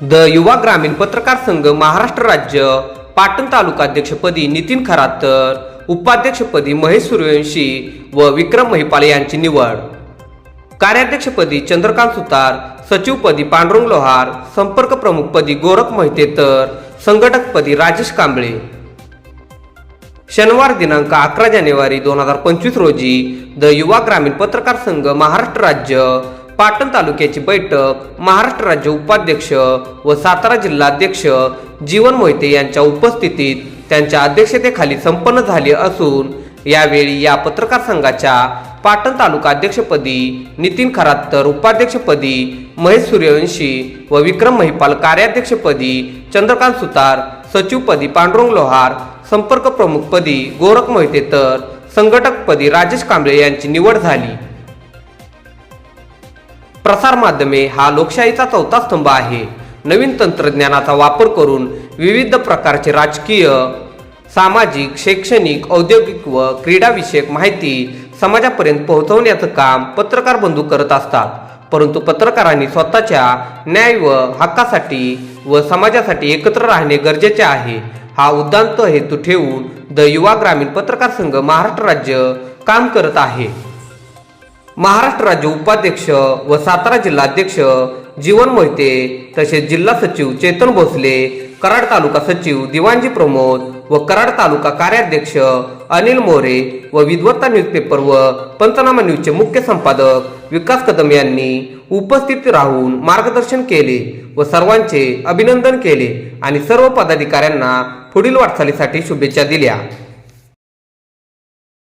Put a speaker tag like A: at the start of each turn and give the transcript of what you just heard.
A: The युवा ग्रामीण पत्रकार संघ महाराष्ट्र राज्य पाटण तालुका अध्यक्षपदी नितीन खरातर उपाध्यक्षपदी महेश सूर्यवंशी व विक्रम महिपाले यांची निवड. कार्याध्यक्षपदी चंद्रकांत सुतार सचिवपदी पांडुरंग लोहार संपर्क प्रमुखपदी गोरख मोहिते तर संघटकपदी राजेश कांबळे. शनिवार दिनांक अकरा जानेवारी दोन हजार पंचवीस रोजी द युवा ग्रामीण पत्रकार संघ महाराष्ट्र राज्य पाटण तालुक्याची बैठक महाराष्ट्र राज्य उपाध्यक्ष व सातारा जिल्हाध्यक्ष जीवन मोहिते यांच्या उपस्थितीत त्यांच्या अध्यक्षतेखाली संपन्न झाली असून यावेळी या पत्रकार संघाच्या पाटण तालुका अध्यक्षपदी नितीन खरात्तर उपाध्यक्षपदी महेश सूर्यवंशी व विक्रम महिपाल कार्याध्यक्षपदी चंद्रकांत सुतार सचिवपदी पांडुरंग लोहार संपर्क प्रमुखपदी गोरख मोहिते तर संघटकपदी राजेश कांबळे यांची निवड झाली. प्रसार माध्यमे हा लोकशाहीचा चौथा स्तंभ आहे. नवीन तंत्रज्ञानाचा वापर करून विविध प्रकारचे राजकीय सामाजिक शैक्षणिक औद्योगिक व क्रीडाविषयक माहिती समाजापर्यंत पोहोचवण्याचं काम पत्रकार बंधू करत असतात. परंतु पत्रकारांनी स्वतःच्या न्याय व हक्कासाठी व समाजासाठी एकत्र राहणे गरजेचे आहे. हा उद्दांत हेतू ठेवून द युवा ग्रामीण पत्रकार संघ महाराष्ट्र राज्य काम करत आहे. महाराष्ट्र राज्य उपाध्यक्ष व सातारा जिल्हाध्यक्ष जीवन मोहिते तसेच जिल्हा सचिव चेतन भोसले कराड तालुका सचिव दिवाणजी प्रमोद व कराड तालुका कार्याध्यक्ष अनिल मोरे व विद्वत्ता न्यूजपेपर व पंचनामा न्यूजचे मुख्य संपादक विकास कदम यांनी उपस्थित राहून मार्गदर्शन केले व सर्वांचे अभिनंदन केले आणि सर्व पदाधिकाऱ्यांना पुढील वाटचालीसाठी शुभेच्छा दिल्या.